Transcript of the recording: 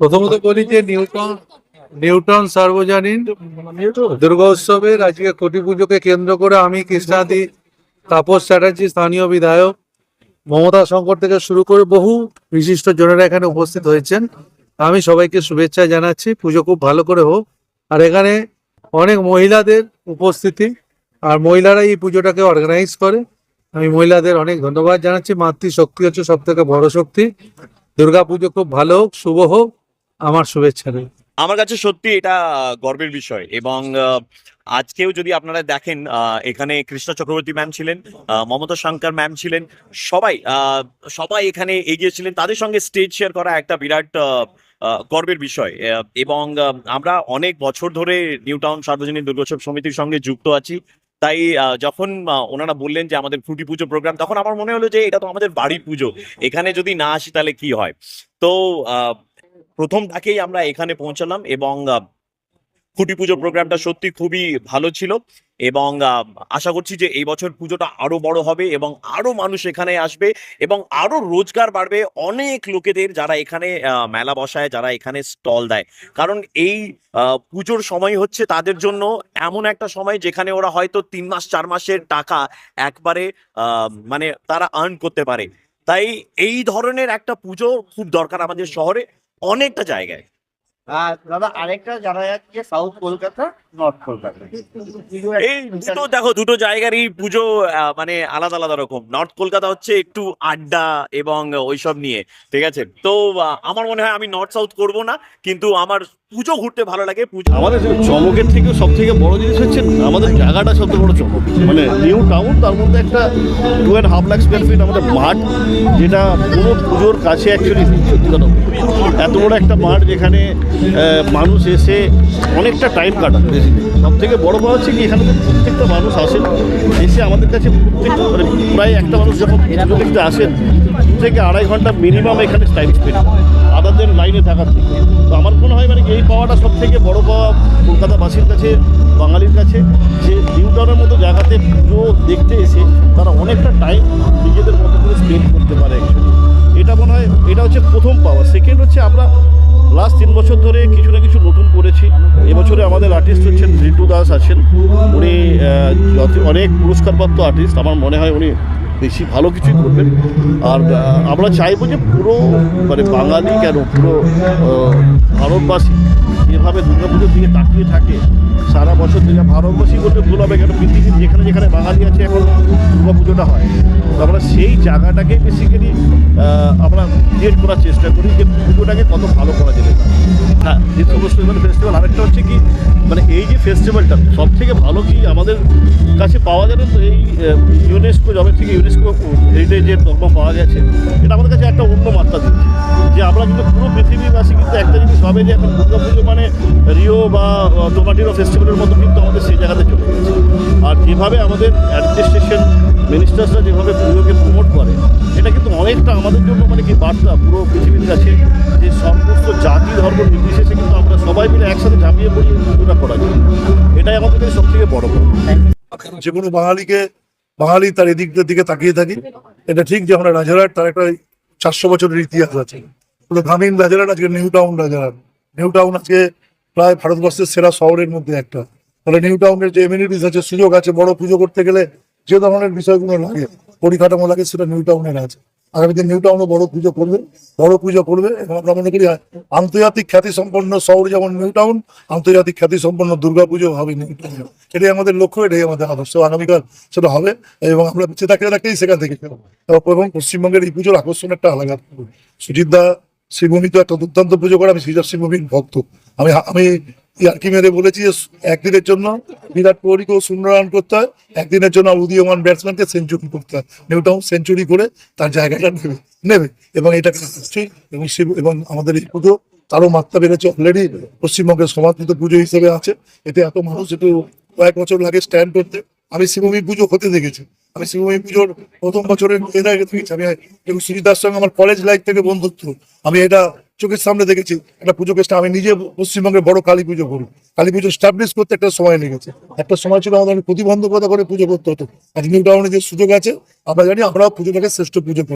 প্রথমত বলি যে নিউটন নিউটন সার্বজনীন। দুর্গা উৎসবের আজকে কোটি পুজোকে কেন্দ্র করে আমি কৃষ্ণাদি, তাপস চ্যাটার্জি, স্থানীয় বিধায়ক, মমতা শঙ্কর থেকে শুরু করে বহু বিশিষ্ট জনেরা এখানে উপস্থিত হয়েছেন। আমি সবাইকে শুভেচ্ছা জানাচ্ছি। পুজো খুব ভালো করে হোক। আর এখানে অনেক মহিলাদের উপস্থিতি, আর মহিলারা এই পুজোটাকে অর্গানাইজ করে। আমি মহিলাদের অনেক ধন্যবাদ জানাচ্ছি। মাতৃ শক্তি হচ্ছে সব থেকে বড় শক্তি। দুর্গা পুজো খুব ভালো হোক, শুভ হোক, আমার শুভেচ্ছা রইল। আমার কাছে সত্যি এটা গর্বের বিষয় এবং আজকেও যদি আপনারা দেখেন এখানে কৃষ্ণ চক্রবর্তী ম্যাম ছিলেন মমতা শঙ্কর ম্যাম ছিলেন, সবাই সবাই এখানে এগিয়েছিলেন তাদের সঙ্গে স্টেজ শেয়ার করা একটা বিরাট গর্বের বিষয়। এবং আমরা অনেক বছর ধরে নিউ টাউন সার্বজনীন দুর্গোৎসব সমিতির সঙ্গে যুক্ত আছি। তাই যখন ওনারা বললেন যে আমাদের ফুটি পুজো প্রোগ্রাম তখন আমার মনে হলো যে এটা তো আমাদের বাড়ির পুজো। এখানে যদি না আসি তাহলে কি হয়? তো প্রথম ডাকেই আমরা এখানে পৌঁছালাম এবং খুঁটি পুজো প্রোগ্রামটা সত্যি খুবই ভালো ছিল। এবং আশা করছি যে এই বছর পুজোটা আরও বড় হবে এবং আরও মানুষ এখানে আসবে এবং আরও রোজগার বাড়বে অনেক লোকেদের যারা এখানে মেলা বসায়, যারা এখানে স্টল দেয়। কারণ এই পুজোর সময় হচ্ছে তাদের জন্য এমন একটা সময় যেখানে ওরা হয়তো তিন মাস, চার মাসের টাকা একবারে মানে তারা আর্ন করতে পারে। তাই এই ধরনের একটা পুজো খুব দরকার আমাদের শহরে অনেকটা জায়গায়। আর দাদা আরেকটা জানা যাচ্ছে সাউথ কলকাতা নর্থ কলকাতা। এই দুটো দেখো দুটো জায়গারই পুজো মানে আলাদা আলাদা রকম। নর্থ কলকাতা হচ্ছে একটু আড্ডা এবং ওইসব নিয়ে ঠিক আছে? তো আমার মনে হয় আমি নর্থ সাউথ করব না কিন্তু আমার পুজো ঘুরতে ভালো লাগে পুজো আমাদের চমকের থেকে সব থেকে বড় জিনিস হচ্ছে আমাদের জায়গাটা সবথেকে বড় চমক। মানে নিউ টাউন তার মধ্যে একটা two and half lakh square feet আমাদের মাঠ যেটা পুরো পুজোর কাছে অ্যাকচুয়ালি। এত বড় একটা মাঠ যেখানে মানুষ এসে অনেকটা টাইম কাটায় সব থেকে বড় কথা হচ্ছে কি, এখানে প্রত্যেকটা মানুষ আসেন, এসে আমাদের কাছে প্রত্যেক মানে প্রায় একটা মানুষ যখন দেখতে আসেন থেকে আড়াই ঘণ্টা মিনিমাম এখানে টাইম স্পেন্ড আদারদের লাইনে থাকার থেকে। তো আমার মনে হয় মানে এই পাওয়াটা সব থেকে বড় পাওয়া কলকাতাবাসীর কাছে, বাঙালির কাছে, যে নিউ টাউনের মতো জায়গাতে পুজো দেখতে এসে তারা অনেকটা টাইম নিজেদের মতো করে স্পেন্ড করতে পারে এটা মনে হয়, এটা হচ্ছে প্রথম পাওয়া। সেকেন্ড হচ্ছে আমরা লাস্ট তিন বছর ধরে কিছু না কিছু নতুন করেছি। এবছরে আমাদের আর্টিস্ট হচ্ছেন রিন্টু দাস আছেন। উনি অনেক পুরস্কারপ্রাপ্ত আর্টিস্ট আমার মনে হয় উনি বেশি ভালো কিছুই করবেন। আর আমরা চাইব যে পুরো মানে বাঙালি কেন, পুরো ভারতবাসী যেভাবে দুর্গাপুজোর দিকে তাকিয়ে থাকে, সারা বছর দিকে ভারতবাসী বলতে ভুল হবে কেন? পৃথিবীর যেখানে যেখানে বাঙালি আছে এখন দুর্গাপুজোটা হয়। তো আমরা সেই জায়গাটাকে বেসিক্যালি আমরা ক্রিয়েট করার চেষ্টা করি যে পুজোটাকে কত ভালো করা যাবে হ্যাঁ যে সমস্ত মানে ফেস্টিভ্যাল আরেকটা হচ্ছে কি মানে এই যে ফেস্টিভ্যালটা সব থেকে ভালো কি আমাদের কাছে পাওয়া যাবে তো এই ইউনেস্কো জবে থেকে ইউনেস্কো হেরিটেজের দর্ম পাওয়া গেছে, এটা আমাদের কাছে একটা অন্য মাত্রা দিচ্ছে। যে আমরা কিন্তু পুরো পৃথিবীবাসী কিন্তু একটা জিনিস হবে যে এখন দুর্গা পুজো মানে রিও বা টোমাটিরো ফেস্টিভ্যালের মতো কিন্তু আমাদের সেই জায়গাতে চলে গেছে। আর যেভাবে আমাদের অ্যাডমিনিস্ট্রেশন মিনিস্টার্সরা যেভাবে পুজোকে প্রমোট করে, এটা কিন্তু অনেকটা আমাদের জন্য মানে কি বার্তা। পুরো পৃথিবীর কাছে যে সমস্ত জাতি, ধর্ম, নির্বিশেষে কিন্তু আমরা সবাই মিলে একসাথে ঝাঁপিয়ে পড়ি পুজোটা করা যায় এটাই আমাদের কাছে সব থেকে বড় যে কোনো বাঙালিকে, বাঙালি তার এদিকটার দিকে তাকিয়ে থাকি। এটা ঠিক যে আমরা রাজারহাট, তার একটা চারশো বছরের ইতিহাস আছে। গ্রামীণ রাজারহাট, আজকে new town Rajarhat. New town আজকে প্রায় ভারতবর্ষের সেরা শহরের মধ্যে একটা। তাহলে নিউ টাউনের যে এমিনিটিস আছে, সুযোগ আছে, বড় পুজো করতে গেলে যে ধরনের বিষয়গুলো লাগে, পরিকাঠামো লাগে, সেটা নিউ টাউনের আছে। আগামীতে নিউ টাউনও বড় পুজো করবে, বড় পুজো করবে এবং আমরা মনে করি আন্তর্জাতিক খ্যাতি সম্পন্ন শহর যেমন নিউ টাউন আন্তর্জাতিক খ্যাতি সম্পন্ন দুর্গা পুজো হবে নিউ টাউনে এটাই আমাদের লক্ষ্য, এটাই আমাদের আদর্শ। আগামীকাল সেটা হবে এবং আমরা বেঁচে থাকতে সেখান থেকে। এবং পশ্চিমবঙ্গের এই পুজোর আকর্ষণ একটা আলাদা। সুজিত দা শ্রীভূমি তো একটা দুর্দান্ত পুজো করে, আমি শ্রীজাত শ্রীভূমির ভক্ত। আমি আমি ইয়ার্কি মেরে বলেছি যে একদিনের জন্য বিরাট কোহলিকেও শূন্য রান করতে হয়, একদিনের জন্য উদীয়মান ব্যাটসম্যানকে সেঞ্চুরি করতে হয়। নিউটাউন সেঞ্চুরি করে তার জায়গাটা নেবে নেবে। এবং এটা নিশ্চয়ই এবং শিব- এবং আমাদের এই পুজো তারও মাত্রা বেড়েছে অলরেডি পশ্চিমবঙ্গের সমাদৃত পুজো হিসেবে আছে। এতে এত মানুষ একটু কয়েক বছর লাগে স্ট্যান্ড করতে। আমি শিবভূমি পুজো হতে দেখেছি। আমি শিবভূমি পুজোর প্রথম বছরের আগে দেখেছি আমি এবং সুজিতার সঙ্গে আমার কলেজ লাইফ থেকে বন্ধুত্ব। আমি এটা চোখের সামনে দেখেছি। একটা পুজো কেসটা আমি নিজে পশ্চিমবঙ্গের বড় কালী পুজো করি। কালী পুজো স্টাবলিশ করতে একটা সময় লেগেছে। একটা সময় ছিল আমাদের প্রতিবন্ধকতা করে পুজো করতে হতো। আজ নিউ টাউনে যে সুযোগ আছে, আমরা জানি আমরা পুজোটাকে শ্রেষ্ঠ পুজো